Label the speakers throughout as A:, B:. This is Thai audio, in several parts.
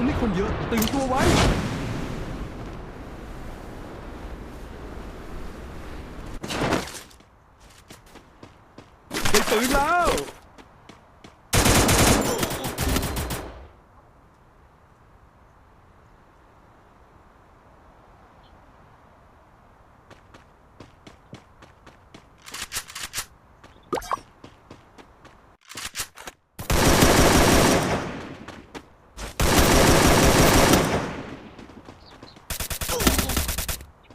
A: ตรงนี้คนเยอะตึงตัวไว้ ได้ปืนแล้ว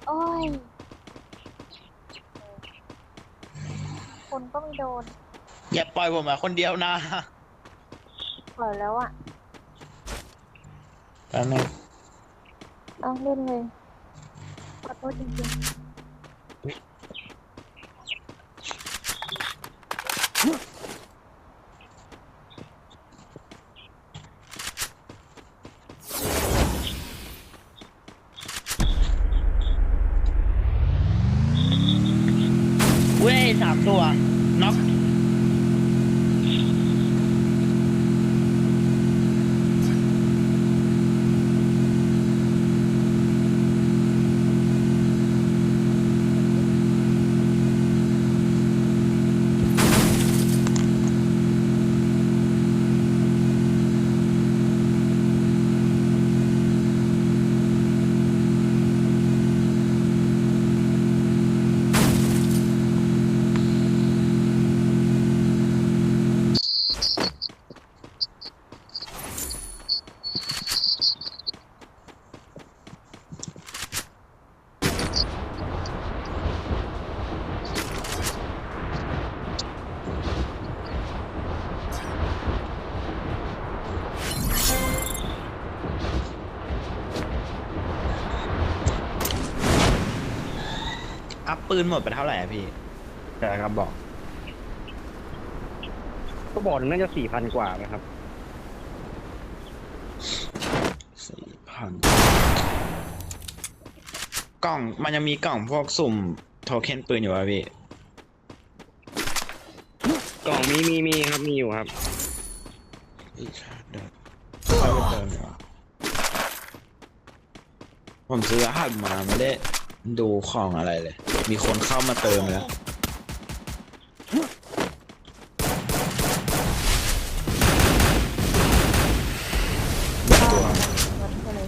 B: โอ้ย คนก็ไม่โดน
C: อย่าปล่อยผมมาคนเดียวนะ
B: ปล่อยแล้วอะ
C: แป๊บนึง
B: เอาเล่นเลยขอโทษจริง
C: เว้ยสามตัว น็ ปืนหมดไปเท่าไหร่อะพี่
D: แต่ครับบอก ก็บอกหนึ่งน่าจะสี่พันกว่าไหมครับ
C: สี่พันกล่องมันยังมีกล่องพวกสุ่มโทเค็นปืนอยู่ป่ะพี่
D: กล่องมีมีมีครับมีอยู่ครับ
C: อีกเดี๋ยวค่อยไปเติมดีกว่าผมซื้อรหัสมาไม่ได้ดูของอะไรเลย มีคนเข้ามาเติมแล้ว ตัว
B: ๆเงินไปเลย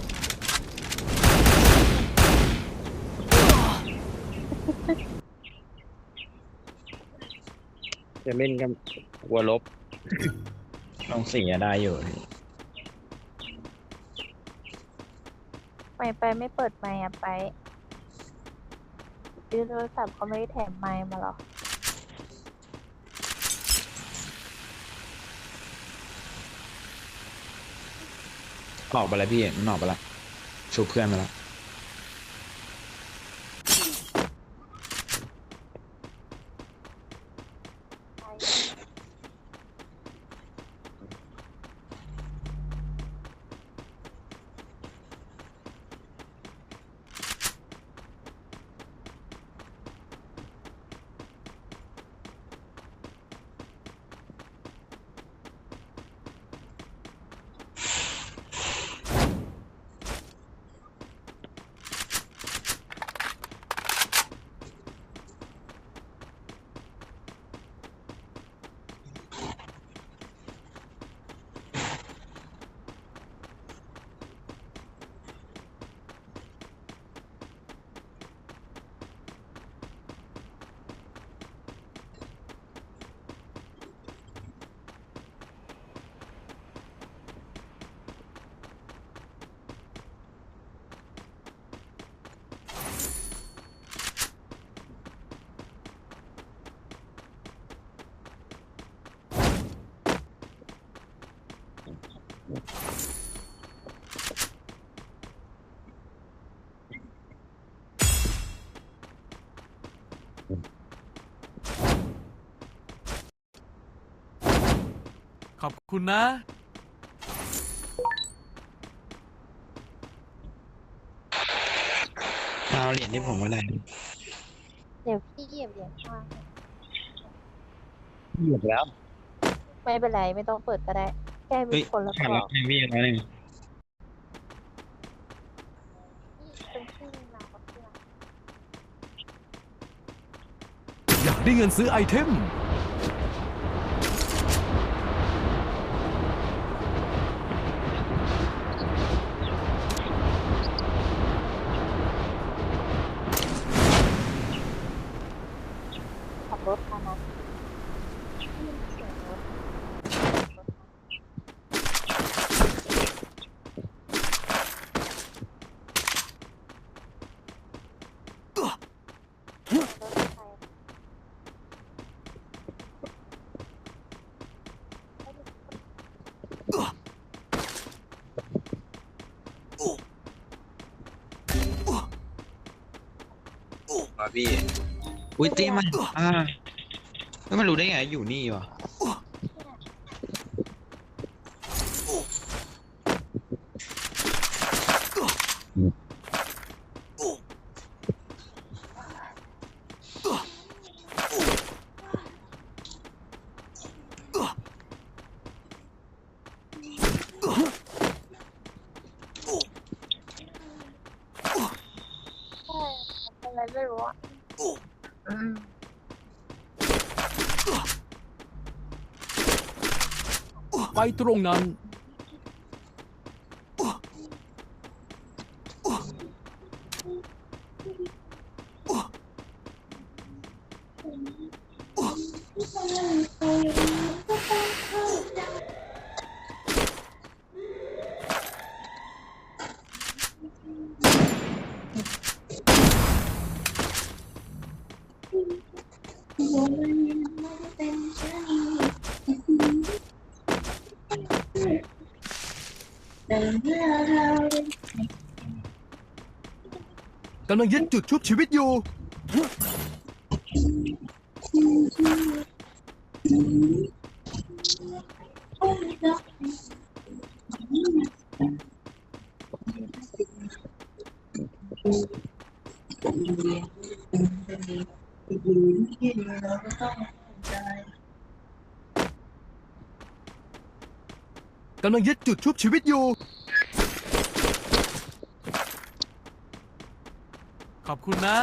D: จะเล่นกันหัวลบ
C: ลองสีอะได้อยู่พี่
B: ไปไปไม่เปิดไมค์อะไป ซื้อโทรศัพท์เขาไม่ได้แถมไมค์มาหรอก
C: ออกไปแล้วพี่มันออกไปแล้วชูเพื่อนไปแล้ว
A: ขอบคุณนะ
C: เอาเหรียญที่ผมก็ได้
B: เดี๋ยวพี่เหยียบเหรียญข้าง
D: หยุดแล้ว
B: ไม่เป็นไรไม่ต้องเปิดก็ได้ แค่มี
C: เฮ้ย
B: คนละ
C: หัน
B: บ
C: แล้
B: อ
C: ว
B: ก
C: ให้พี่แล้วหนึ่ง
B: นี่เป็นชื่อมากับเพื่อน
A: อยาก ได้เงินซื้อไอเทม
B: ขับรถคันนั้นเสียงรถรถใคร
C: อะ พี่ อุ้ยตีมันอ่าแล้วมันรู้ได้ไงอยู่นี่วะ
B: ใช่เป็นอะไรไม่รู้อะอืม
A: ไปตรงนั้น กำลังยึดจุดชุบชีวิตอยู่ กำลังยึดจุดชุบชีวิตอยู่ ขอบคุณนะ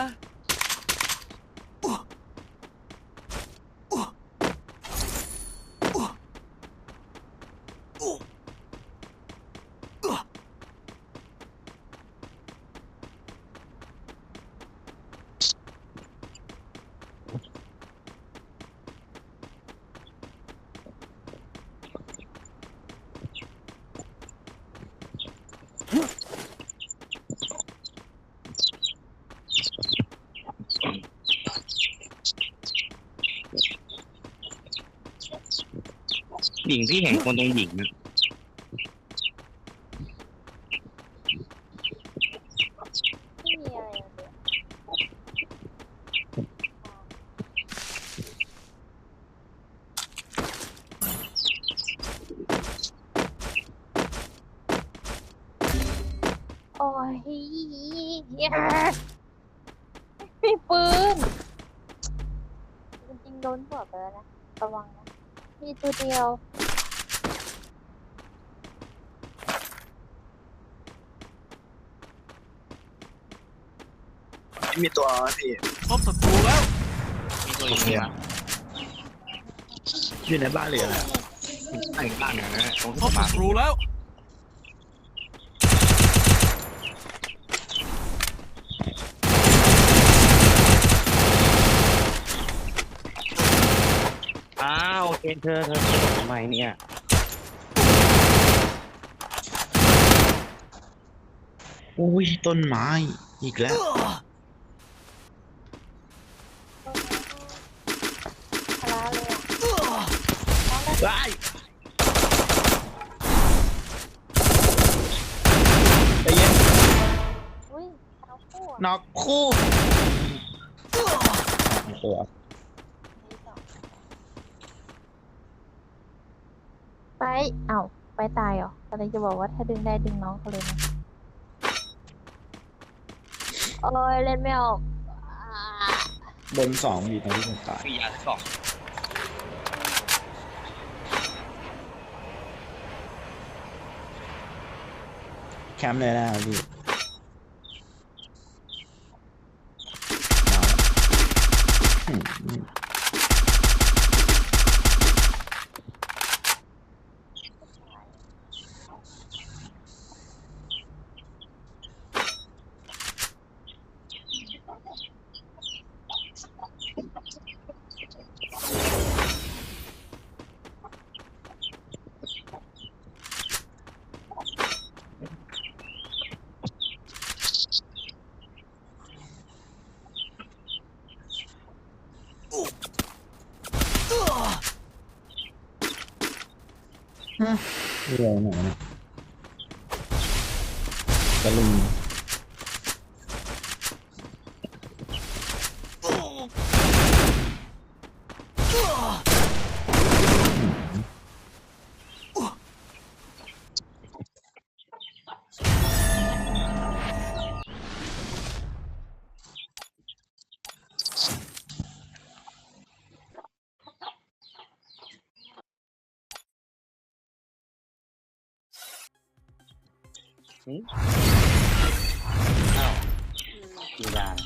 D: หญิงที่เห็นคนตรงหญิงนะ
B: ไม่มีอะไรเลยโอ้ยมีปืนจริงๆโดนหัวไปแล้วนะ ระวังนะ มีตัวเดียว
C: ไม่มีตัวไหมพี่
A: พบศัตรูแล้ว
D: มีตัวอย่างเดียว
C: อยู่ในบ้านหรืออะไร
D: ใส่บ้านเนี่ยนะตรง
A: พ
D: ที่ผ
A: บ
D: ม
A: ศั
D: มา
A: ตรูแล้ว
D: เป็นเธอเธอทำไมเนี่ย
C: อุ้ยต้นไม้อีกแล้ว
B: ไปใจเย็
D: น
C: น็อกคู่ตัว
B: ไปเอ้าไปตายเหรอตอนนี้จะบอกว่าถ้าดึงได้ดึงน้องเขาเลยนะโอ้ยเล่นไม่ออกอ่า
C: บนสองมีตรงที่ผมตาย
D: มียาสอง
C: แคมป์เลยนะครับพี่อืม เรื่องไหนเนี่ยตะลุง
D: นี่อ้าวมีดาน